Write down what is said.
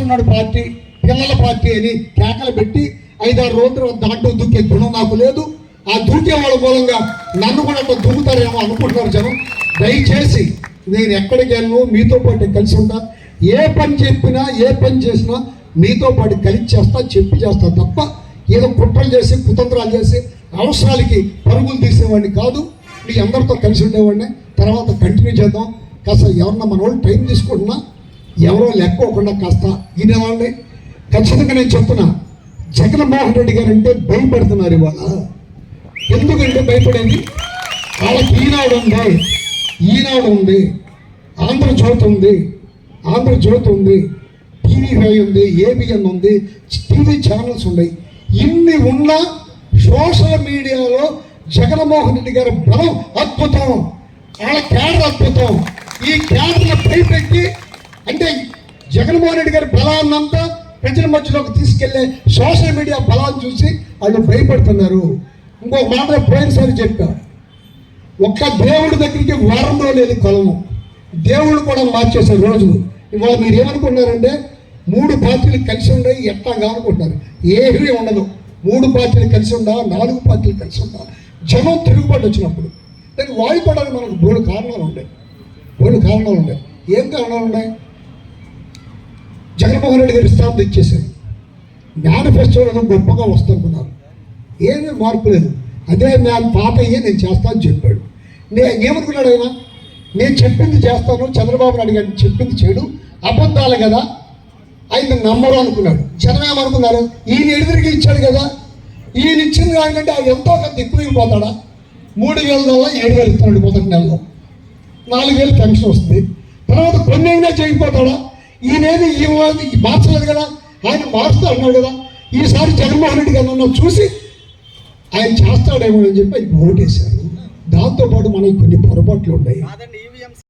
కూర్చున్నాడు పార్టీ పిల్లల పార్టీ అని కేకలు పెట్టి ఐదారు రోజులు దాంట్లో దూకే గుణం నాకు లేదు. ఆ దూకే వాళ్ళ మూలంగా నన్ను కూడా అట్లా దూకుతారేమో అనుకుంటున్నారు జనం. దయచేసి నేను ఎక్కడికి వెళ్ళను మీతో పాటు కలిసి ఉంటా. ఏ పని చెప్పినా ఏ పని చేసినా మీతో పాటు కలిసి చేస్తా చెప్పి చేస్తా తప్ప ఏదో కుట్రలు చేసి కుతంత్రాలు చేసి అవసరాలకి పరుగులు తీసేవాడిని కాదు. మీ అందరితో కలిసి ఉండేవాడిని. తర్వాత కంటిన్యూ చేద్దాం. కాస్త ఎవరన్నా మన వాళ్ళు టైం తీసుకుంటున్నా. ఎవరో లెక్కకుండా కాస్త ఈయనవాళ్ళని ఖచ్చితంగా నేను చెప్తున్నా జగన్మోహన్ రెడ్డి గారు అంటే భయపడుతున్నారు ఇవాళ. ఎందుకంటే భయపడేది? వాళ్ళకి ఈనాడు ఉంది ఈనాడు ఉంది ఆంధ్రజ్యోతి ఉంది ఆంధ్రజ్యోతి ఉంది టీవీ ఫైవ్ ఉంది ఏబిఎన్ ఉంది టీవీ ఛానల్స్ ఉన్నాయి. ఇన్ని ఉన్నా సోషల్ మీడియాలో జగన్మోహన్ రెడ్డి గారి బలం అద్భుతం. వాళ్ళ క్యాడర్ అద్భుతం. ఈ క్యాడర్ని పైపెట్టి అంటే జగన్మోహన్ రెడ్డి గారి బలాన్నంతా ప్రజల మధ్యలోకి తీసుకెళ్ళే సోషల్ మీడియా బలాన్ని చూసి వాళ్ళు భయపడుతున్నారు. ఇంకో మాట పోయినసారి చెప్పా. ఒక్క దేవుడి దగ్గరికి వారంలో లేదు కొలము. దేవుడు కూడా మార్చేశారు రోజులు ఇవాళ మీరు ఏమనుకుంటున్నారంటే మూడు పార్టీలు కలిసి ఉండే ఎట్లా కానుకుంటున్నారు ఏమీ ఉండదు. మూడు పార్టీలు కలిసి ఉండా నాలుగు పార్టీలు కలిసి ఉండా. జనం తిరుగుబాటు వచ్చినప్పుడు. దానికి వాయుపడానికి మనకు. మూడు కారణాలు ఉన్నాయి మూడు కారణాలు ఉన్నాయి ఏం కారణాలు ఉన్నాయి? జగన్మోహన్ రెడ్డి గారు స్థానం ఇచ్చేసారు మేనిఫెస్టోలను గొప్పగా వస్తున్నారు ఏమీ మార్పు లేదు. అదే నేను పాత అయ్యే నేను చేస్తాను చెప్పాడు. నేను ఏమనుకున్నాడు ఆయన? నేను చెప్పింది చేస్తాను చంద్రబాబు నాయుడు గారిని చెప్పింది చేయడు అబద్ధాలు కదా? ఆయన నమ్మరు అనుకున్నాడు. జనం ఏమనుకున్నారు ఈయన ఎదురుగా ఇచ్చాడు కదా? ఈయన ఇచ్చింది కాదంటే ఆయన ఎంతో కొంత ఎక్కువ పోతాడా మూడు వేల నెలలో ఏడు వేలు ఇస్తున్నాడు మొదటి నెలలో. నాలుగు వేలు పెన్షన్ వస్తుంది. తర్వాత కొన్ని అయినా చేయకపోతాడా ఈయనేది ఈ మార్చలేదు కదా ఆయన మారుస్తా అన్నాడు కదా. ఈసారి జగన్మోహన్ రెడ్డి గారు చూసి ఆయన చేస్తాడేమో అని చెప్పి ఆయన ఓటేశారు దాంతోపాటు మనకి కొన్ని పొరపాట్లు ఉన్నాయి.